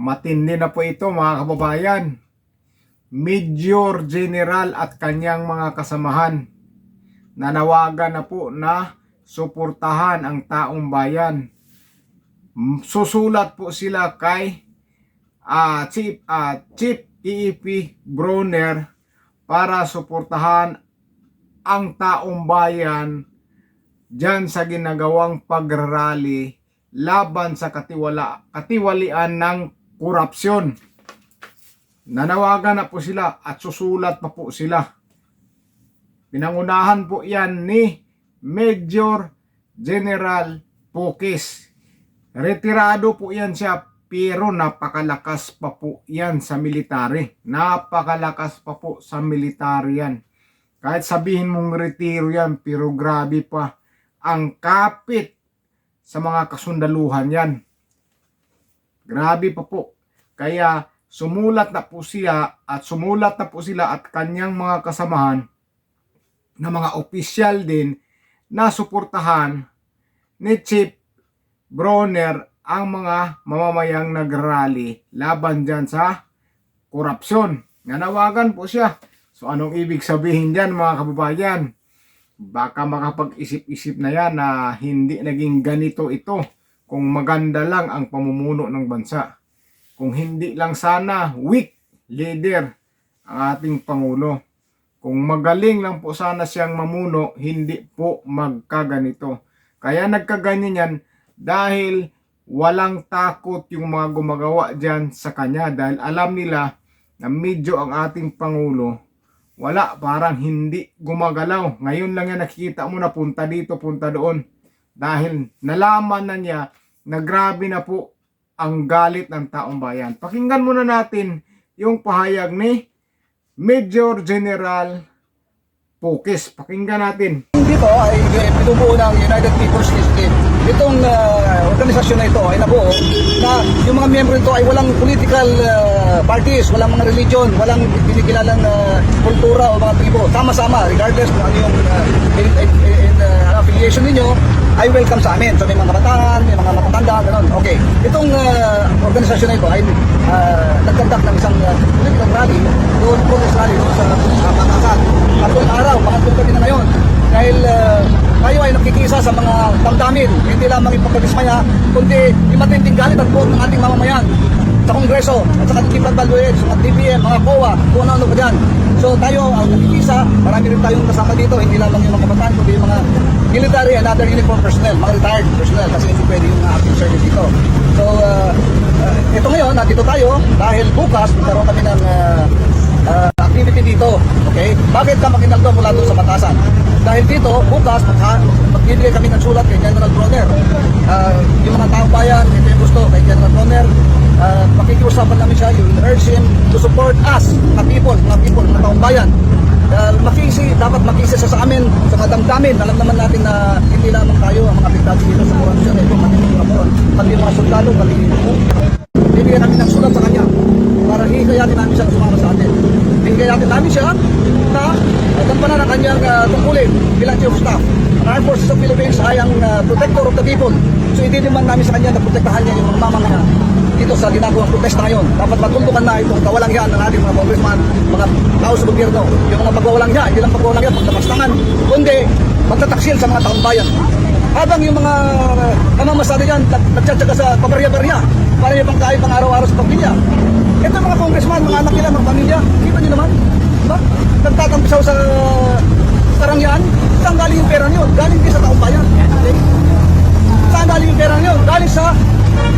Matindi na po ito mga kababayan. Major General at kanyang mga kasamahan nanawagan na po na suportahan ang taong bayan. Susulat po sila kay ah, Chief, ah, Chief EEP Broner para suportahan ang taong bayan dyan sa ginagawang pagrally laban sa katiwala, katiwalian ng korupsyon. Nanawagan na po sila at susulat pa po sila. Pinangunahan po yan ni Major General Pokis. Retirado po yan siya pero napakalakas pa po yan sa military. Napakalakas pa po sa military yan. Kahit sabihin mong retiro yan pero grabe pa ang kapit sa mga kasundaluhan yan. Grabe pa po. Kaya sumulat na po siya at sumulat na po sila at kanyang mga kasamahan na mga opisyal din na suportahan ni Chief Broner ang mga mamamayang nagrally laban dyan sa korupsyon. Nanawagan po siya. So anong ibig sabihin dyan mga kababayan? Baka makapag-isip-isip na yan na hindi naging ganito ito kung maganda lang ang pamumuno ng bansa. Kung hindi lang sana weak leader ang ating Pangulo. Kung magaling lang po sana siyang mamuno, hindi po magkaganito. Kaya nagkaganyan yan dahil walang takot yung mga gumagawa dyan sa kanya dahil alam nila na medyo ang ating Pangulo wala, parang hindi gumagalaw. Ngayon lang yan nakikita mo na punta dito, punta doon. Dahil nalaman na niya na grabe na po ang galit ng taong bayan. Pakinggan muna natin yung pahayag ni Major General Pukis. Pakinggan natin. dito ay binubuo ng United People's Initiative. Itong ah, organisasyon na ito ay nabuo na yung mga miyembro nito ay walang political ah, parties, walang mga religion, walang pinikilalang uh, kultura o mga tribo. Sama-sama, regardless kung ano yung ah, in, in, in, ah, affiliation ninyo, ay welcome sa amin. So may mga kabataan, may mga matatanda, gano'n. Okay. Itong ah, organisasyon na ito ay uh, nagkandak ng isang uh, political rally, doon protest rally doon sa uh, Makasan. At doon araw, pangatlong gabi na ngayon, dahil uh, tayo ay nakikisa sa mga damdamin, hindi lamang ipagkabismaya, kundi yung matinding galit at buot ng ating mamamayan sa Kongreso at sa pagbaluhin, sa mga DBM, mga COA, kung ano-ano pa dyan. So tayo ang nakikisa, marami rin tayong kasama dito, hindi lamang yung mga kabataan, kundi yung mga military and other uniform personnel, mga retired personnel, kasi hindi pwede yung uh, active service dito. So, uh, uh, ito ngayon, nandito tayo dahil bukas magkaroon kami ng uh, uh, activity dito. Okay? Bakit ka makinaldo mula doon sa batasan? Dahil dito, bukas, magbibigay kami ng sulat kay General Bronner. Uh, yung mga taong bayan, ito yung gusto kay General Bronner. Uh, makikiusapan namin siya, you will urge him to support us, mga people, mga people, mga taong bayan. Uh, makisi, dapat makisi sa, sa amin, sa mga damdamin. Alam naman natin na hindi lamang tayo ang mga apektado dito sa korupsyon. Ito, pati mga korupsyon, pati mga sundalo, pati bibigyan namin ng sulat sa kanya para hikayatin namin siya sumama sa atin. Hikayatin namin siya na gampanan ang kanyang uh, tungkulin bilang chief staff. Ang Armed Forces of Philippines ay ang uh, protector of the people. So hindi naman namin sa kanya na protektahan niya yung mga mamamayan dito sa ginagawang protesta ngayon. Dapat matuldukan na itong kawalang yan ng ating mga congressman, mga tao sa gobyerno. Yung mga pagwawalang yan, hindi lang pagwawalang yan, pagtapastangan, kundi magtataksil sa mga taong bayan. Habang yung mga namamasada nag- nagtsatsaga sa pabarya-barya, para yung pangkain pang araw-araw sa pamilya. Ito mga congressman, mga anak nila, mga pamilya, kita nyo naman, diba? Nagtatampisaw sa karangyaan, saan galing yung pera nyo? Galing din sa taong bayan. Okay? Saan galing yung pera nyo? Galing sa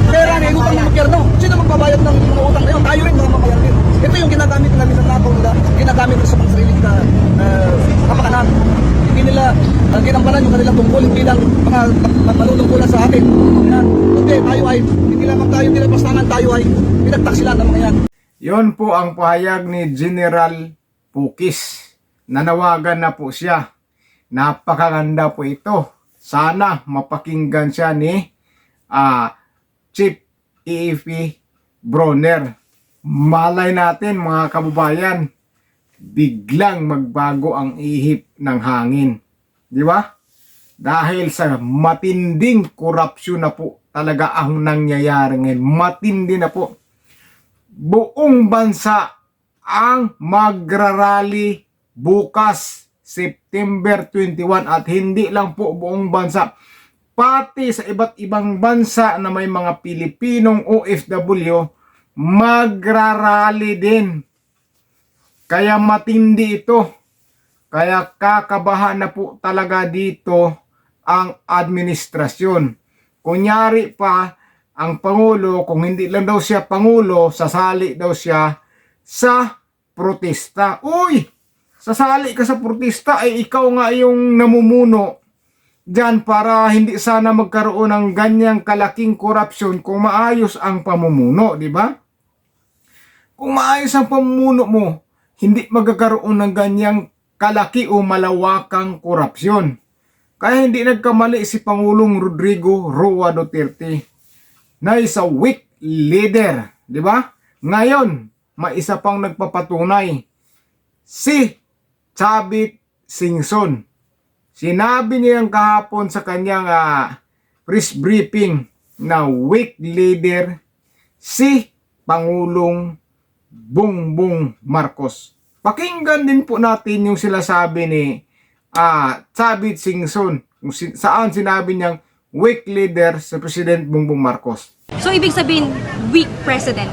pera na inutang ng gobyerno. Sino magbabayad ng mga utang na yun? Tayo rin mga mamayan din. Ito yung ginagamit nila minsan nakaw nila, ginagamit sa pangsariling na uh, kapakanan. Hindi nila uh, ginampanan yung kanilang tungkol bilang mga ma- manunungkulan sa atin. Yan. Kundi tayo ay, hindi lamang tayo nilapastangan, tayo ay pinagtaksilan ng mga yan. Yon po ang pahayag ni General Pukis. Nanawagan na po siya. Napakaganda po ito. Sana mapakinggan siya ni ah, Chief EFP Broner. Malay natin mga kababayan, biglang magbago ang ihip ng hangin. Di ba? Dahil sa matinding korupsyon na po talaga ang nangyayari ngayon. Matindi na po. buong bansa ang magrarally bukas September 21 at hindi lang po buong bansa pati sa iba't ibang bansa na may mga Pilipinong OFW magrarally din kaya matindi ito kaya kakabahan na po talaga dito ang administrasyon kunyari pa ang Pangulo, kung hindi lang daw siya Pangulo, sasali daw siya sa protesta. Uy! Sasali ka sa protesta, ay ikaw nga yung namumuno dyan para hindi sana magkaroon ng ganyang kalaking korupsyon kung maayos ang pamumuno, di ba? Kung maayos ang pamumuno mo, hindi magkakaroon ng ganyang kalaki o malawakang korupsyon. Kaya hindi nagkamali si Pangulong Rodrigo Roa Duterte na isa weak leader, di ba? Ngayon, may isa pang nagpapatunay. Si Chabit Singson. Sinabi niyang kahapon sa kanyang ah, press briefing na weak leader si Pangulong Bongbong Marcos. Pakinggan din po natin yung sila sabi ni ah, Chabit Singson kung si- saan sinabi niyang weak leader sa President Bongbong Marcos. So, ibig sabihin, weak president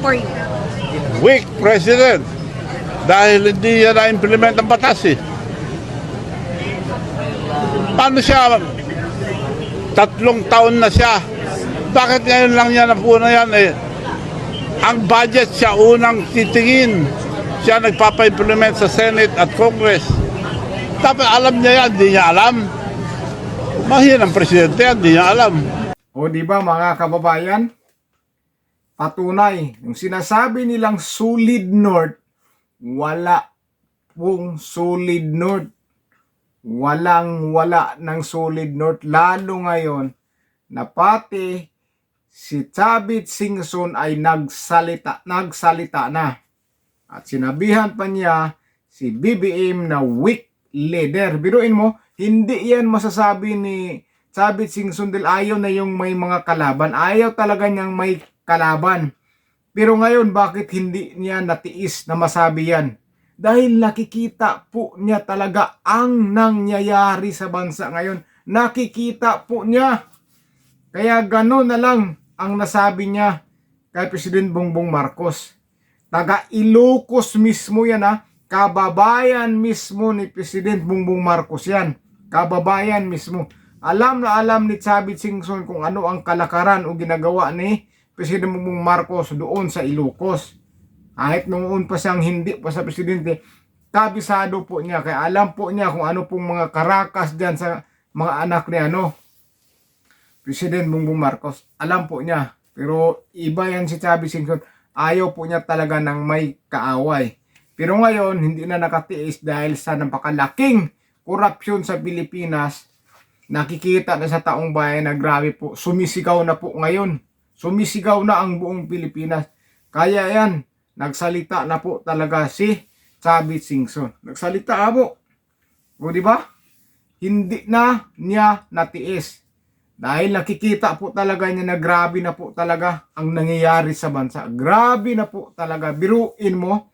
for you. weak president dahil hindi niya na-implement ang batas eh. Paano siya, tatlong taon na siya, bakit ngayon lang niya napuna yan eh? Ang budget siya unang titingin. Siya nagpapa-implement sa Senate at Congress. Dapat alam niya yan, hindi niya alam. Mahin ang presidente yan, hindi niya alam. O di ba mga kababayan? Patunay, yung sinasabi nilang solid north, wala pong solid north. Walang wala ng solid north. Lalo ngayon na pati si Chabit Singson ay nagsalita, nagsalita na. At sinabihan pa niya si BBM na weak leader. Biruin mo, hindi yan masasabi ni Chabit Singson dahil ayaw na yung may mga kalaban. Ayaw talaga niyang may kalaban. Pero ngayon, bakit hindi niya natiis na masabi yan? Dahil nakikita po niya talaga ang nangyayari sa bansa ngayon. Nakikita po niya. Kaya gano'n na lang ang nasabi niya kay President Bongbong Marcos. Taga Ilocos mismo yan ha. Kababayan mismo ni President Bongbong Marcos yan. Kababayan mismo. Alam na alam ni Chavit Singson kung ano ang kalakaran o ginagawa ni President Bongbong Marcos doon sa Ilocos. Kahit noon pa siyang hindi pa sa presidente, kabisado po niya. Kaya alam po niya kung ano pong mga karakas dyan sa mga anak ni ano, President Bongbong Marcos. Alam po niya. Pero iba yan si Chavit Singson. Ayaw po niya talaga ng may kaaway. Pero ngayon, hindi na nakatiis dahil sa napakalaking korupsyon sa Pilipinas. Nakikita na sa taong bayan na grabe po. Sumisigaw na po ngayon. Sumisigaw na ang buong Pilipinas. Kaya yan, nagsalita na po talaga si Chavit Singson. Nagsalita na po. O di ba? Hindi na niya natiis. Dahil nakikita po talaga niya na grabe na po talaga ang nangyayari sa bansa. Grabe na po talaga. Biruin mo,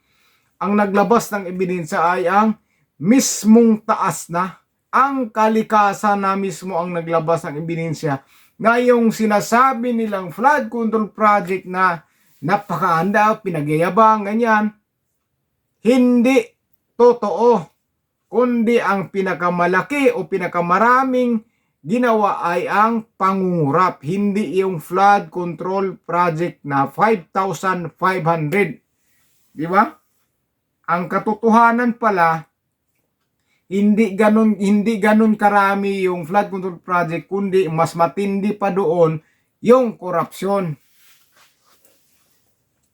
ang naglabas ng ebidensya ay ang mismong taas na. Ang kalikasan na mismo ang naglabas ng ebidensya na yung sinasabi nilang flood control project na napakaanda, pinagyayabang, ganyan, hindi totoo. Kundi ang pinakamalaki o pinakamaraming ginawa ay ang pangungurap, hindi yung flood control project na 5,500. Di ba? Ang katotohanan pala, hindi ganun hindi ganun karami yung flood control project kundi mas matindi pa doon yung korupsyon.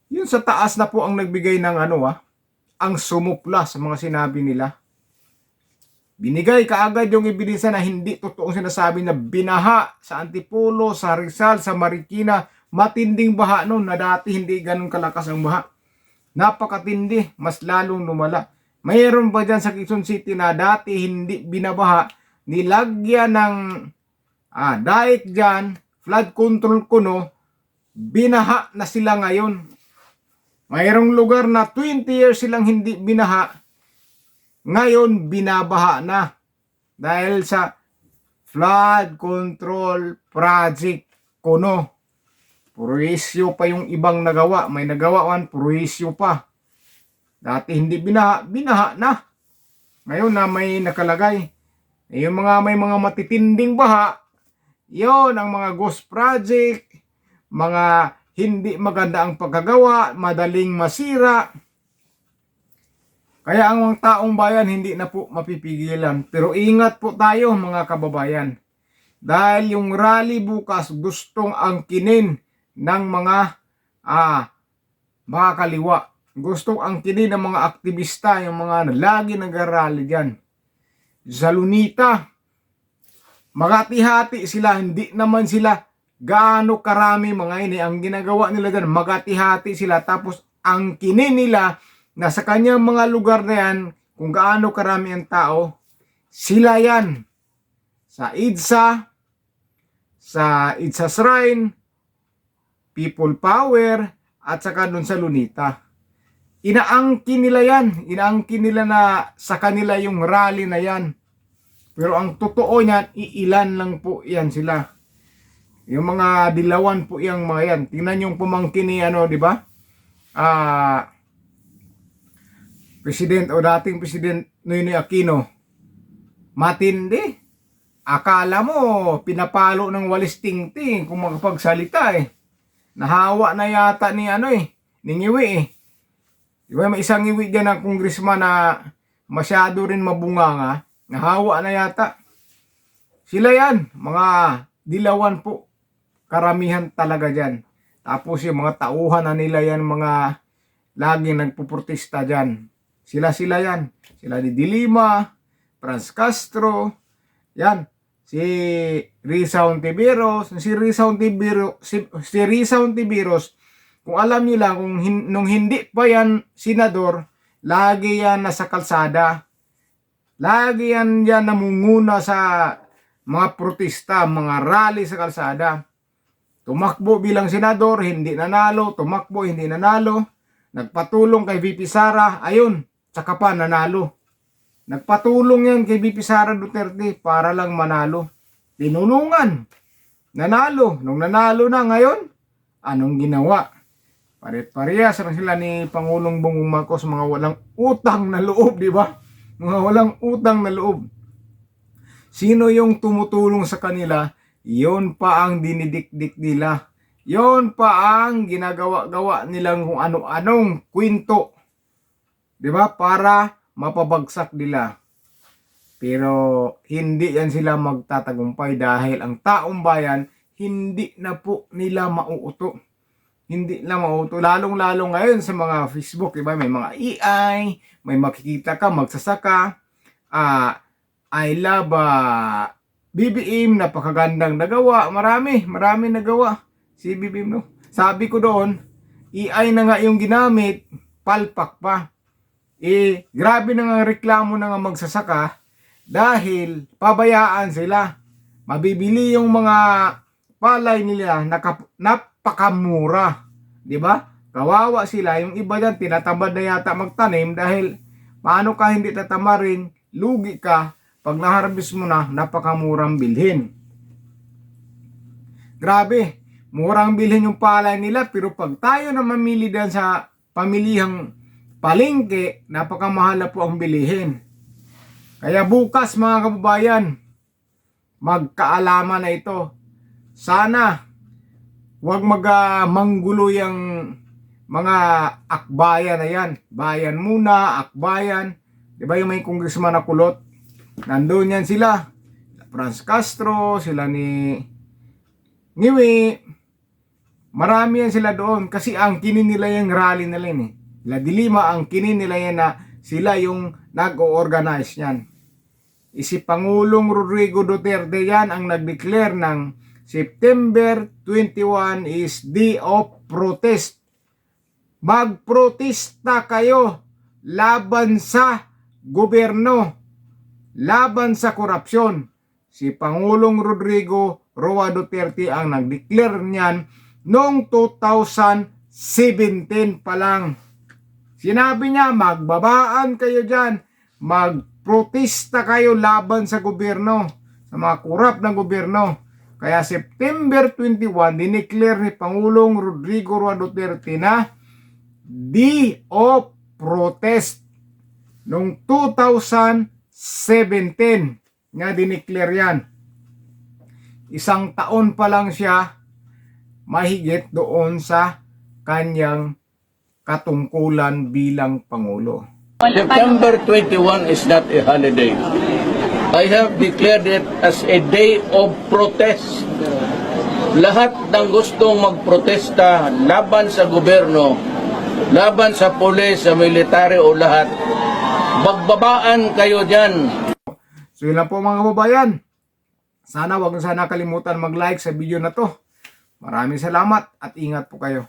Yun sa taas na po ang nagbigay ng ano ah, ang sumupla sa mga sinabi nila. Binigay kaagad yung ebidensya na hindi totoong sinasabi na binaha sa Antipolo, sa Rizal, sa Marikina, matinding baha noon na dati hindi ganun kalakas ang baha. Napakatindi, mas lalong lumala. Mayroon ba dyan sa Quezon City na dati hindi binabaha, nilagyan ng ah, dike dyan, flood control kuno, binaha na sila ngayon. Mayroong lugar na 20 years silang hindi binaha, ngayon binabaha na dahil sa flood control project kuno. Purisyo pa yung ibang nagawa. May nagawa man, purisyo pa. Dati hindi binaha, binaha na. Ngayon na may nakalagay. Eh, Yung mga may mga matitinding baha, yon ang mga ghost project, mga hindi maganda ang pagkagawa, madaling masira. Kaya ang mga taong bayan hindi na po mapipigilan. Pero ingat po tayo mga kababayan. Dahil yung rally bukas gustong angkinin ng mga ah, mga kaliwa. Gustong angkinin ng mga aktivista, yung mga lagi nag-rally dyan. Sa Lunita, magati-hati sila, hindi naman sila gaano karami mga ini. Ang ginagawa nila dyan, magati-hati sila, tapos angkinin nila na sa kanyang mga lugar na yan, kung gaano karami ang tao, sila yan. Sa IDSA, sa IDSA Shrine, People Power, at saka dun sa Lunita. Inaangkin nila yan. Inaangkin nila na sa kanila yung rally na yan. Pero ang totoo niyan, iilan lang po yan sila. Yung mga dilawan po yung mga yan. Tingnan yung pumangkin ni ano, di ba? Ah, President o dating President Noynoy Aquino. Matindi. Akala mo, pinapalo ng walis tingting kung makapagsalita eh. Nahawa na yata ni ano eh, ni Ngiwi eh. Di ba may isang ngiwi dyan ng congressman na masyado rin mabunganga. Nahawa na yata. Sila yan, mga dilawan po. Karamihan talaga dyan. Tapos yung mga tauhan na nila yan, mga laging nagpuprotesta dyan. Sila-sila yan. Sila ni Dilima, Franz Castro, yan. Si Risa Ontiveros, si Risa Ontiveros, si, si Risa Ontiveros, kung alam niyo lang, kung hin- nung hindi pa yan senador, lagi yan nasa kalsada. Lagi yan yan namunguna sa mga protesta, mga rally sa kalsada. Tumakbo bilang senador, hindi nanalo. Tumakbo, hindi nanalo. Nagpatulong kay VP Sara, ayun, tsaka pa nanalo. Nagpatulong yan kay VP Sara Duterte para lang manalo. Tinulungan. Nanalo. Nung nanalo na ngayon, anong ginawa? Pare-parehas lang sila ni Pangulong Bongbong Marcos mga walang utang na loob, di ba? Mga walang utang na loob. Sino yung tumutulong sa kanila, yon pa ang dinidikdik nila. Yon pa ang ginagawa-gawa nilang kung ano-anong kwento. Di ba? Para mapabagsak nila. Pero hindi yan sila magtatagumpay dahil ang taong bayan hindi na po nila mauuto. Hindi na mauuto. Lalong-lalo ngayon sa mga Facebook, diba? May mga AI, may makikita ka, magsasaka. Ah, I love ah, BBM, napakagandang nagawa. Marami, marami nagawa. Si BBM, no? Sabi ko doon, AI na nga yung ginamit, palpak pa eh, grabe na nga reklamo na nga magsasaka dahil pabayaan sila. Mabibili yung mga palay nila naka, napakamura. Di ba? Kawawa sila. Yung iba dyan, tinatamad na yata magtanim dahil paano ka hindi tatamarin, lugi ka pag naharvest mo na, napakamurang bilhin. Grabe, murang bilhin yung palay nila pero pag tayo na mamili dyan sa pamilihang palengke, napakamahal na po ang bilihin. Kaya bukas mga kababayan, magkaalaman na ito. Sana huwag magmanggulo yung mga akbayan na yan. Bayan muna, akbayan. Di ba yung may congressman na kulot? Nandun yan sila. Franz Castro, sila ni Ngiwi. Marami yan sila doon kasi ang kinin nila yung rally nila yun eh. La Dilima ang kinin nila yan na sila yung nag-o-organize yan. Isi Pangulong Rodrigo Duterte yan ang nag-declare ng September 21 is day of protest. Magprotesta kayo laban sa gobyerno, laban sa korupsyon. Si Pangulong Rodrigo Roa Duterte ang nag-declare niyan noong 2016. 17 pa lang. Sinabi niya, magbabaan kayo dyan, magprotesta kayo laban sa gobyerno, sa mga kurap ng gobyerno. Kaya September 21, dineclare ni Pangulong Rodrigo Roa Duterte na Day of Protest noong 2017 nga dineclare yan. Isang taon pa lang siya mahigit doon sa kanyang katungkulan bilang Pangulo. September 21 is not a holiday. I have declared it as a day of protest. Lahat ng gustong magprotesta laban sa gobyerno, laban sa pulis, sa military o lahat, magbabaan kayo dyan. So yun lang po mga kababayan. Sana wag na sana kalimutan mag-like sa video na to. Maraming salamat at ingat po kayo.